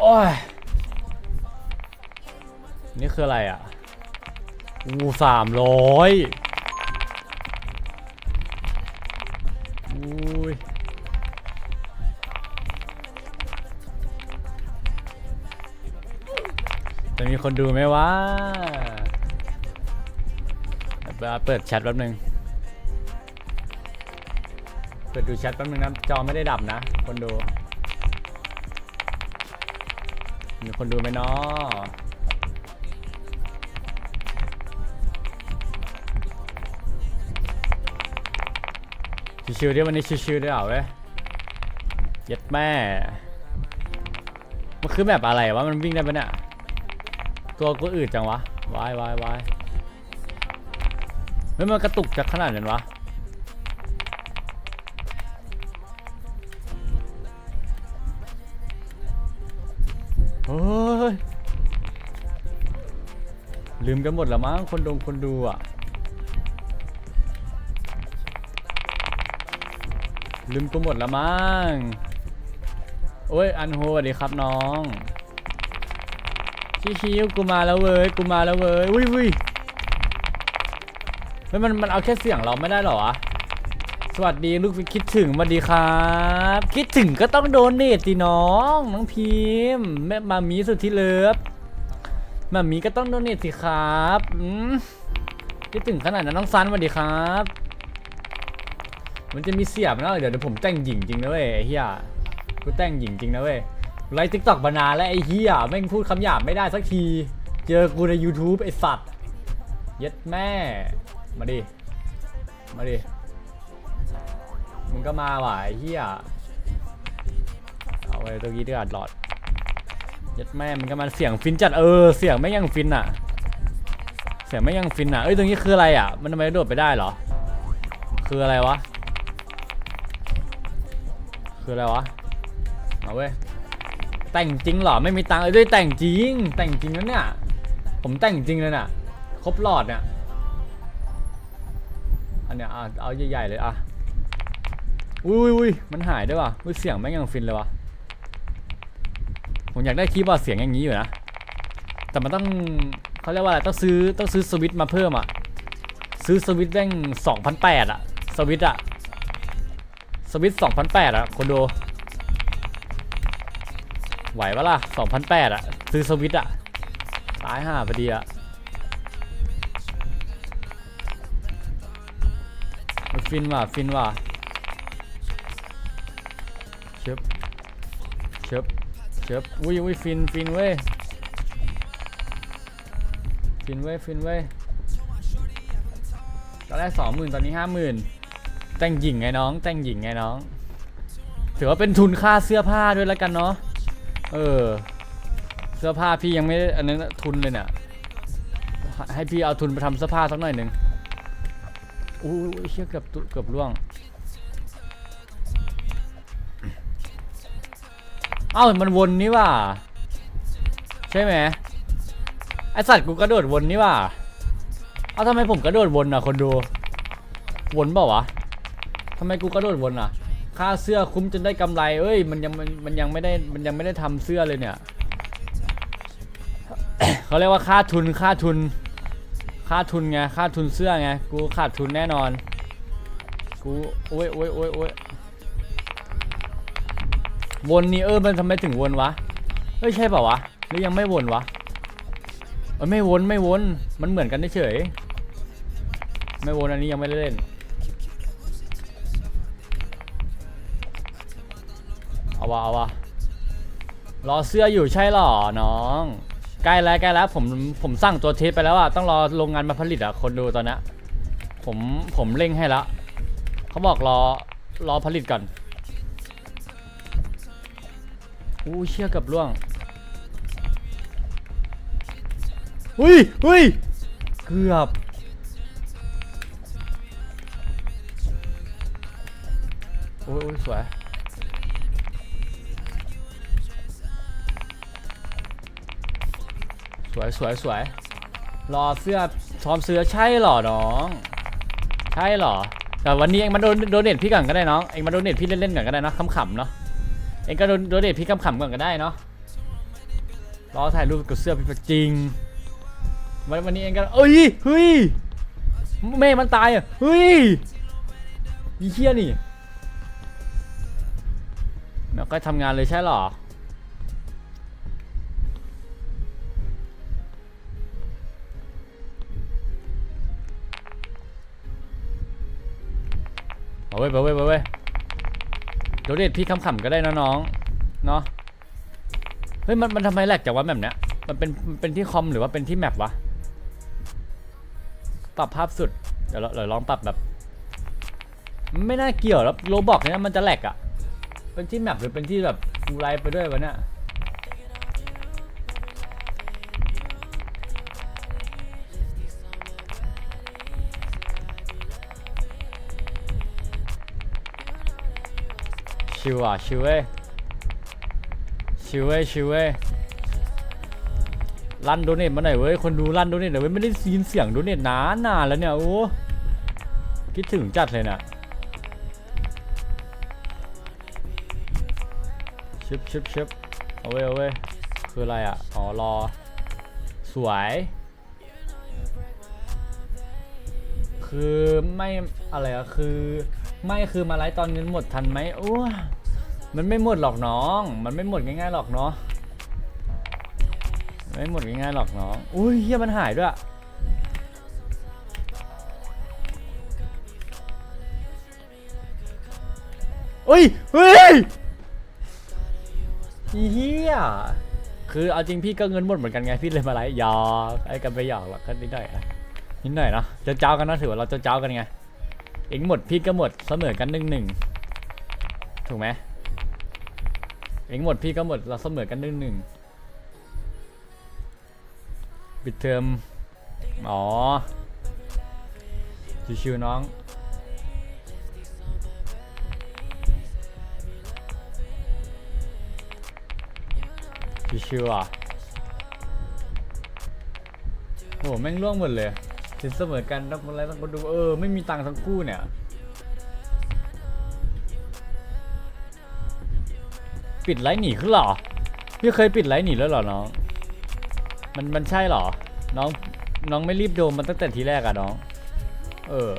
โอ้ย นี่คืออะไรอะ อูสามร้อยอุ้ยจะมีคนดูไหมวะเปิดแชทแป๊บนึง เปิดดูแชทแป๊บนึงนะ จอไม่ได้ดับนะ คนดู มีคนดูไหมเนาะชิวๆดิวันนี้ชิวๆด้วยเหรอเว้ยเย็ดแม่ มันคือแบบอะไรวะ มันวิ่งได้ปะเนี่ย ตัวกูอืดจังวะ วายวายวายเฮ้ยมันกระตุกจากขนาดนั้นวะ ลืมกันหมดแล้วมั้งคนดงคนดูอะ ลืมกูหมดแล้วมั้งโอ้ยอันโฮสวัสดีครับน้องชิชิวกูมาแล้วเว้ยกูมาแล้วเว้ยอุ้ยอุ้ยเฮ้ยมันมันเอาแค่เสียงเราไม่ได้หรอวะสวัสดีลูกคิดถึงสวัสดีครับ คิดถึงก็ต้องโดนเดทสิน้องน้องพิมพ์แม่มามีสุดที่เลิฟ มามีก็ต้องโดนเดทสิครับอืมคิดถึงขนาดนั้นน้องซันสวัสดีครับ มันจะมีเสียบนะเดี๋ยวเดี๋ยวผมแต่งหญิงจริงนะเว้ยไอ้เฮียกูแต่งหญิงจริงนะเว้ยไลฟ์ทิกตอกมานานแล้วไอ้เฮียแม่งพูดคำหยาบไม่ได้สักที เจอกูใน YouTube ไอ้สัตว์เย็ดแม่ มาดิ มาดิ มึงก็มาว่ะไอ้เหี้ยเอาไว้ตัวกี้ด้วยอัดหลอด ยัดแม่มันก็มาเสียงฟินจัดเออเสียงไม่ยังฟินอะ เสียงไม่ยังฟินอะเอ้ยตรงนี้คืออะไรอะ มันทำไมโดดไปได้เหรอ คืออะไรวะ คืออะไรวะเอาเว้ยแต่งจริงเหรอไม่มีตังค์เอ้ยแต่งจริง แต่งจริงนะเนี่ย ผมแต่งจริงเลยน่ะ ครบหลอดเนี่ยอันเนี้ยอะเอาใหญ่ๆเลยอะอุ้ยอุ้ยอุ้ยมันหายด้วยว่ะอุ้ยเสียงแม่งยังฟินเลยวะ ผมอยากได้คีย์บอร์ดเสียงอย่างนี้อยู่นะ แต่มันต้องเขาเรียกว่าอะไรต้องซื้อต้องซื้อสวิตมาเพิ่มอะ ซื้อสวิตแม่งสองพันแปดอะ สวิตอะ สวิตสองพันแปดอะคนดู ไหวปะล่ะสองพันแปดอะ ซื้อสวิตอะ ตายห่าพอดีอะมันฟินว่ะฟินว่ะ เชิบอุ้ยอุ้ยฟินฟินเว้ย ฟินเว้ยฟินเว้ยตอนแรกสองหมื่นตอนนี้ห้าหมื่นแต่งหญิงไงน้อง แต่งหญิงไงน้อง ถือว่าเป็นทุนค่าเสื้อผ้าด้วยแล้วกันเนาะ เออ เสื้อผ้าพี่ยังไม่ได้อันนั้นทุนเลยเนี่ยให้พี่เอาทุนไปทำเสื้อผ้าสักหน่อยหนึ่งอู้เชี่ยเกือบเกือบล่วง เอ้ามันวนนี่ว่า ใช่ไหมไอสัตว์กูกระโดดวนนี่ว่าเอ้าทำไมผมกระโดดวนอะคนดู วนเปล่าวะทำไมกูกระโดดวนอะค่าเสื้อคุ้มจนได้กำไร เอ้ย มันยังมันมันยังไม่ได้มันยังไม่ได้ทำเสื้อเลยเนี่ยเขาเรียกว่าค่าทุนค่าทุน ค่าทุนไงค่าทุนเสื้อไงกูขาดทุนแน่นอน กูโอ้ยโอ้ยโอ้ยโอ้ย วนนี่เออมันทำไมถึงวนวะเฮ้ยใช่เปล่าวะหรือยังไม่วนวะเออไม่วนไม่วนมันเหมือนกันเฉยไม่วนอันนี้ยังไม่ได้เล่นเอาวะเอาวะรอเสื้ออยู่ใช่หรอน้องใกล้แล้วใกล้แล้วผมผมสั่งตัวเทปไปแล้วอะต้องรอโรงงานมาผลิตอะคนดูตอนนี้ผมผมเร่งให้ล้วเขาบอกรอรอผลิตก่อน อู้เชี่ยเกับล่วงอุ้ยอุ้ยเกือบโอ้ยโอ้ยสวยสวยสวยสวยรอเสื้อซ้อมเสื้อใช่เหรอน้อง ใช่เหรอแต่วันนี้เองมาโดนโดนเน็ตพี่ก่อนก็ได้น้องเองมาโดนเน็ตพี่เล่นๆก่อนก็ได้เนอะขำๆเนาะเองก็โดนโดนเดทพี่คำขำๆก่อนก็ได้เนาะรอถ่ายรูปกับเสื้อพี่ประจริงวันวันนี้เองกันเอ้ยเฮ้ยแม่มันตายอะเฮ้ยอีเหี้ยนี่แม่ก็ทำงานเลยใช่หรอเอาเว้เอาเว้เอาเว้ ยเดี๋ยวเด็ดพี่ขำๆก็ได้นะน้องเนาะเฮ้ยมันมันทำไมแหลกจากว่าแบบเนี้ยมันเป็นมันเป็นที่คอมหรือว่าเป็นที่แมปวะปรับภาพสุดเดี๋ยวเราเดี๋ยวลองปรับแบบ ไม่น่าเกี่ยวแล้วโรบอกเนี่ยมันจะแหลกอะเป็นที่แมปหรือเป็นที่แบบดูไลฟ์ไปด้วยวะเนี่ย ชิวอะชิวเว้ยชิวเว้ยชิวเว้ยลั่นโดเนทมาหน่อยเว้ยคนดูลั่นโดเนทหน่อยเว้ยไม่ได้ยินเสียงโดเนทนานนานแล้วเนี่ยโอ้คิดถึงจัดเลยน่ะชิบชิบชิบเอาเว้ยเอาเว้ยคืออะไรอะอ๋อรอ สวย คือไม่อะไรอะคือ ไม่คือมาไลฟ์ตอนเงินหมดทันไหมโอ้ยมันไม่หมดหรอกน้อง มันไม่หมดง่ายๆหรอกเนาะไม่หมดง่ายๆหรอกน้อง อุ้ยเฮียมันหายด้วยอะเฮ้ย เฮ้ยอีเฮียคือเอาจริงพี่ก็เงินหมดเหมือนกันไงพี่เลยมาไลฟ์หยอกไอ้กันไปหยอกหรอกก็นิดหน่อยอะนิดหน่อยเนอะเจ้าเจ้ากันนะถือว่าเราเจ้าเจ้ากันไง เองหมดพี่ก็หมดเสมอกันหนึ่งหนึ่งถูกไหมเองหมดพี่ก็หมดเราเสมอกันหนึ่งหนึ่งปิดเทอมอ๋อชิวๆน้องชิวๆอะโหแม่งล่วงหมดเลย สินเสมอกันต้องคนไรต้องคนดูเออ ไม่มีตังค์ทั้งคู่เนี่ย ปิดไลฟ์หนีขึ้นเหรอ พี่เคยปิดไลฟ์หนีแล้วหรอน้อง มันมันใช่เหรอ น้องน้องไม่รีบโดมมันตั้งแต่ทีแรกอะน้อง เออ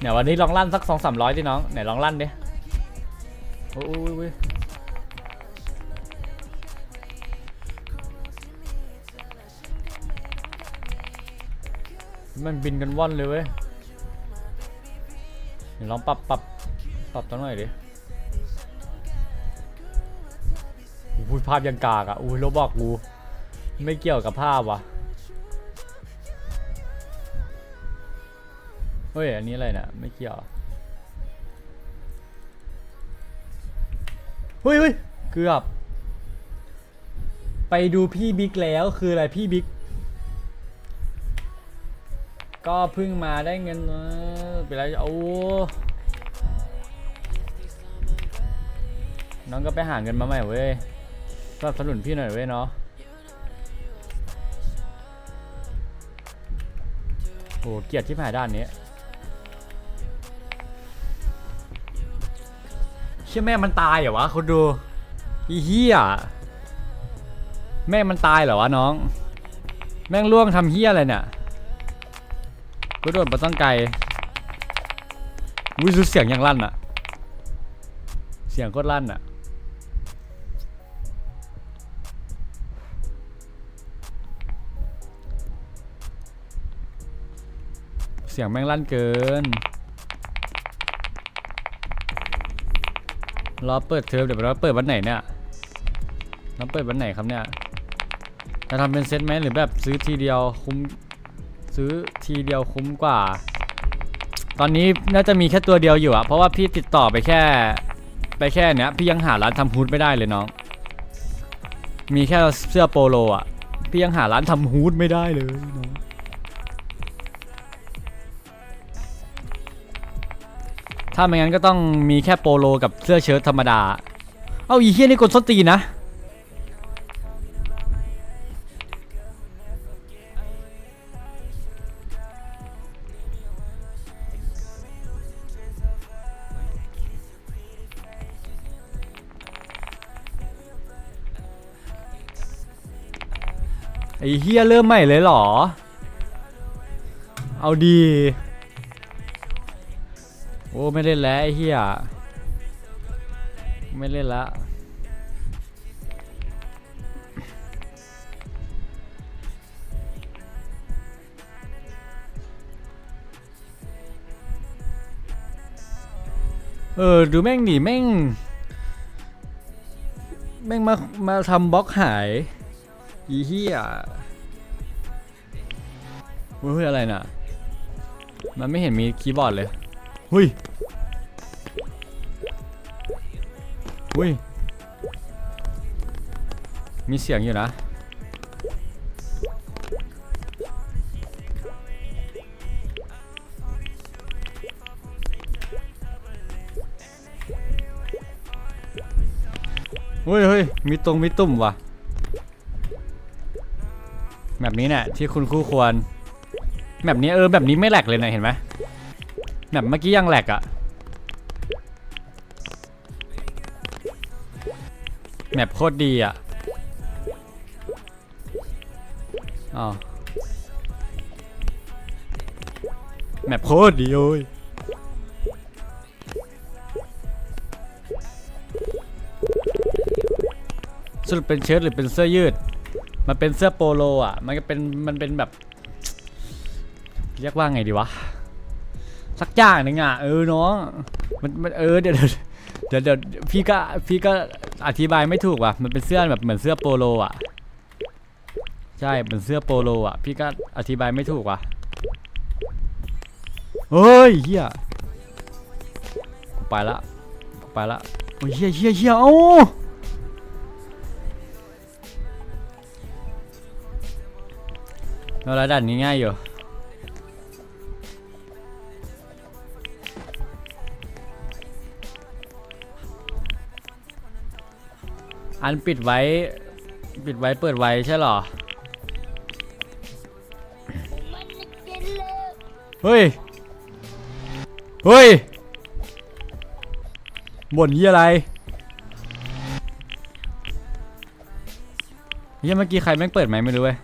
เนี่ยวันนี้ลองลั่นสักสองสามร้อยดิน้องไหนลองลั่นดิโอ้ย มันบินกันว่อนเลยเว้ยเดี๋ยวลองปรับปรับปรับตัวหน่อยดิอุ้ยภาพยังกากอะอุ้ยโรบอกกูไม่เกี่ยวกับภาพว่ะเฮ้ย อันนี้อะไรเนี่ยไม่เกี่ยว เฮ้ยเฮ้ยเกือบ ไปดูพี่บิ๊กแล้วคืออะไรพี่บิ๊ก ก็เพิ่งมาได้เงินไปแล้วโอ้น้องก็ไปหาเงินมาใหม่เว้ยสนับสนุนพี่หน่อยเว้ยเนาะโอ้เกียดที่ผ่ายด้านนี้เชื่อแม่มันตายเหรอวะคุณดูอีเหี้ยแม่มันตายเหรอวะน้อง แม่งล่วงทำเหี้ยอะไรเนี่ย กูโดนมาตั้งไกลวิสุเสียงยังลั่นอะเสียงโคตรลั่นอะเสียงแม่งลั่นเกิน รอเปิดเทอมเดี๋ยวเราเปิดวันไหนเนี่ยเราเปิดวันไหนครับเนี่ย จะทำเป็นเซตไหมหรือแบบซื้อทีเดียวคุ้ม ซื้อทีเดียวคุ้มกว่า ตอนนี้น่าจะมีแค่ตัวเดียวอยู่อะเพราะว่าพี่ติดต่อไปแค่ ไปแค่เนี้ย พี่ยังหาร้านทำฮูดไม่ได้เลยน้อง มีแค่เสื้อโปโลอะพี่ยังหาร้านทำฮูดไม่ได้เลยน้องถ้าไม่งั้นก็ต้องมีแค่โปโลกับเสื้อเชิ้ตธรรมดา เอาอีเฮียนี่กดสนตีนะ ไอ้เฮียเริ่มใหม่เลยเหรอ เอาดี โอ้ไม่เล่นแล้วไอ้เฮียไม่เล่นละเออดูแม่งหนีแม่ง แม่งมามาทำบล็อกหาย อีเหี้ยเฮ้ยอะไรน่ะ มันไม่เห็นมีคีย์บอร์ดเลย หุยหุยมีเสียงอยู่นะ เฮ้ยเฮ้ยมีตรงมีตุ่มว่ะ แบบนี้เนี่ยที่คุณคู่ควร แบบนี้เออแบบนี้ไม่แหลกเลยนะเห็นไหมแบบเมื่อกี้ยังแหลกอะแมปโคตรดีอะอ๋อแมปโคตรดีโอ้ยสรุปเป็นเชิ้ตหรือเป็นเสื้อยืด มันเป็นเสื้อโปโลอะ มันก็เป็นมันเป็นแบบ เรียกว่าไงดีวะ สักอย่างหนึ่งอะ เออน้องมันมันเออเดี๋ยวเดี๋ยวเดี๋ยวพี่ก็พี่ก็อธิบายไม่ถูกว่ะ มันเป็นเสื้อแบบเหมือนเสื้อโปโลอะ ใช่เหมือนเสื้อโปโลอะ พี่ก็อธิบายไม่ถูกว่ะเฮ้ยเฮียไปละไปละโอ้ยเฮียเฮียเฮียเอ้ เราระดับนี้ง่ายอยู่อันปิดไว้ ปิดไว้เปิดไว้ใช่หรอ เฮ้ย เฮ้ยบ่นยี่อะไรเฮียเมื่อกี้ใครแม่งเปิดไหมไม่รู้เว้ย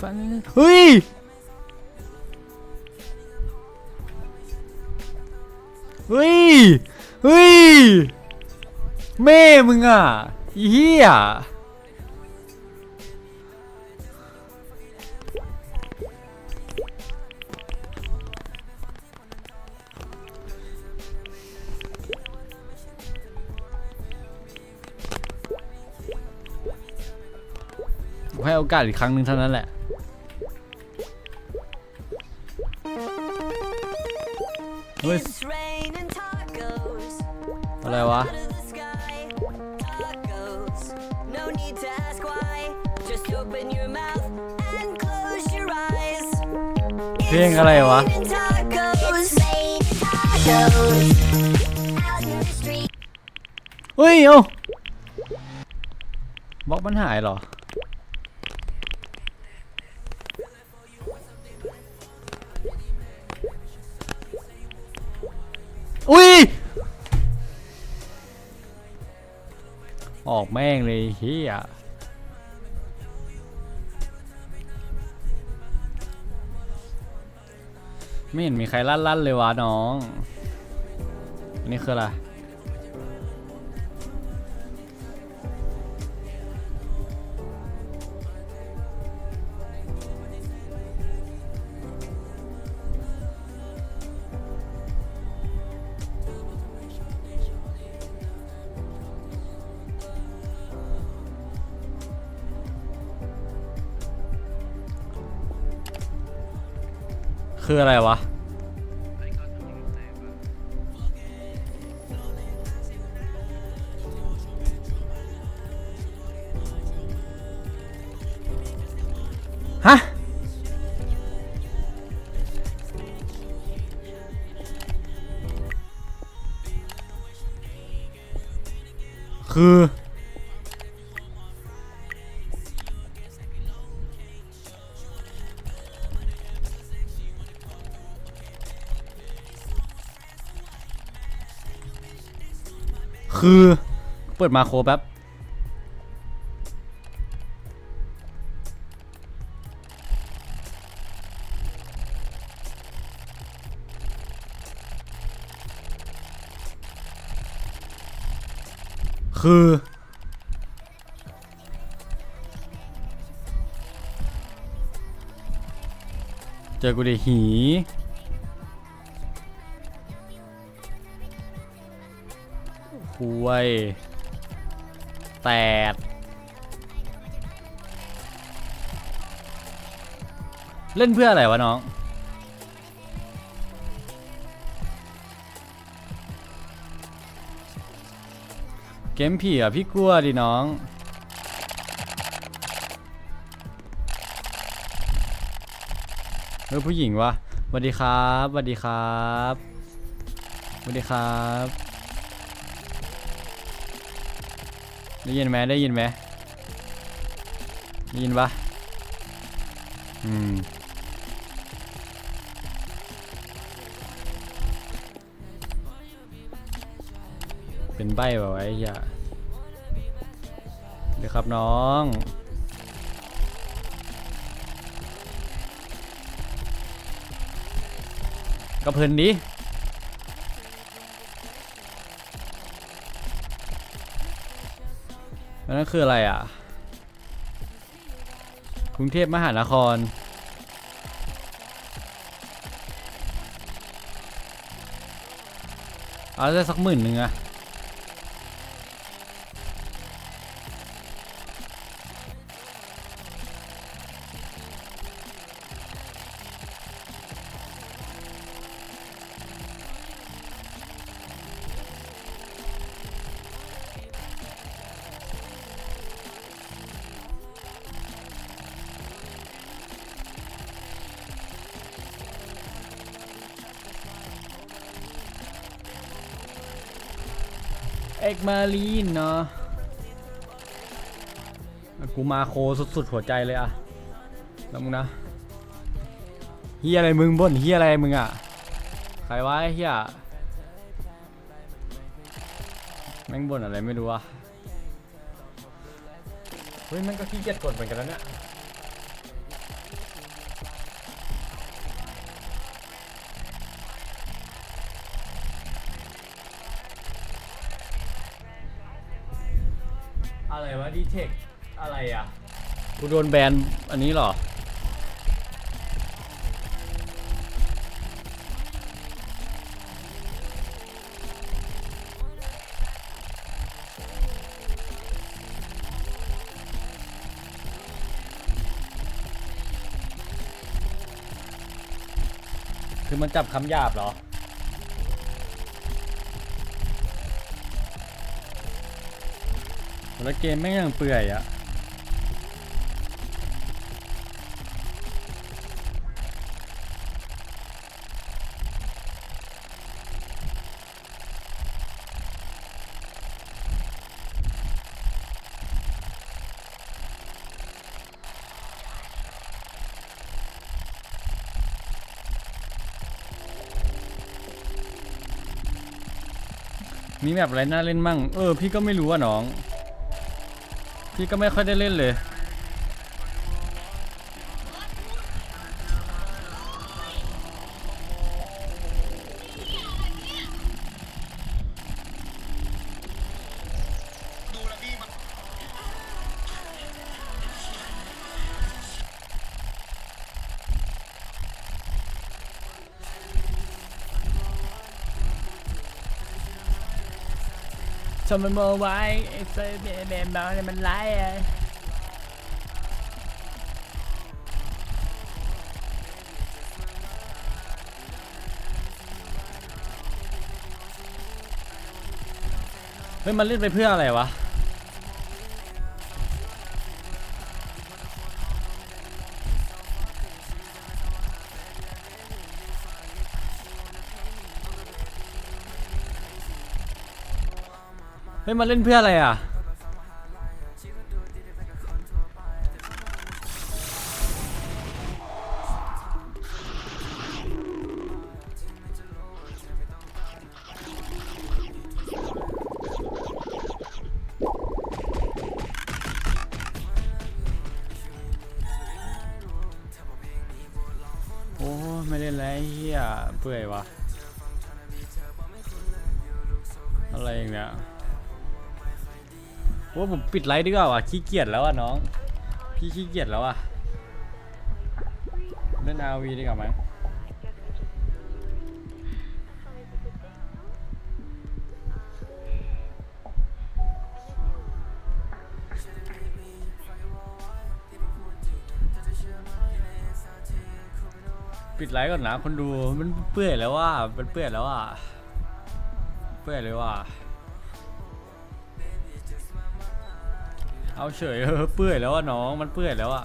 ฟันเฮ้ยเฮ้ยเฮ้ยแม่มึงอะเหี้ยให้โอกาสอีกครั้งหนึ่งเท่านั้นแหละ เฮ้ย It's raining tacos อะไรวะ out of the sky. Tacos. No need to ask why. Just open your mouth and close your eyes. เพลงอะไรวะ Raining tacos. tacos. Out in the street. เฮ้ย เอ้าบล็อกมันหายเหรอ อุ้ย ออกแม่งเลยเฮียไม่เห็นมีใครลั่นๆเลยวะน้อง อันนี่คืออะไร คืออะไรวะ ฮะ คือ คือเปิดมาโครแป๊บคือ เจอกูดิหี คุยแตดเล่นเพื่ออะไรวะน้อง เกมผีอะพี่กลัวดิน้องเออผู้หญิงวะสวัสดีครับสวัสดีครับสวัสดีครับ ได้ยินไหมได้ยินไหมได้ยินปะอืมเป็นใบแบบไอ้เหี้ยเดี๋ยวครับน้องก็เพลินดิ นคืออะไรอะ กรุงเทพมหานคร เอาได้สักหมื่นหนึ่งอะ เอ็กมาลีนเนาะกูมาโคสุดๆหัวใจเลยอะแล้วมึงนะเฮียอะไรมึงบ่นเฮียอะไรมึงอะใครวะเฮียแม่งบ่นอะไรไม่รู้อะเฮ้ยแม่งก็ขี้เกียจกดเหมือนกันแล้วเนี่ย อะไรวะดีเทคอะไรอะกูโดนแบนอันนี้เหรอ คือมันจับคำหยาบเหรอ แล้วเกมแม่งยังเปื่อยอะมีแบบอะไรน่าเล่นมั่ง เออ พี่ก็ไม่รู้อะน้อง พี่ก็ไม่ค่อยได้เล่นเลย มันโมไว้ไอ้เซย์เบเบนบอลเนี่ยมันไล่อะเฮ้ยมันเล่นไปเพื่ออะไรวะ เฮ้ยมาเล่นเพื่ออะไรอะ ปิดไลฟ์ดีกว่าวะขี้เกียจแล้วอะน้อง พี่ขี้เกียจแล้วอะเล่นอาวีดีกว่าไหมปิดไลฟ์ก่อนนะคนดูมันเปื่อยแล้วว่ามันเปื่อยแล้วอะเปื่อยเลยว่ะ เอาเฉยเออเปื่อยแล้วอะน้องมันเปื่อยแล้วอะ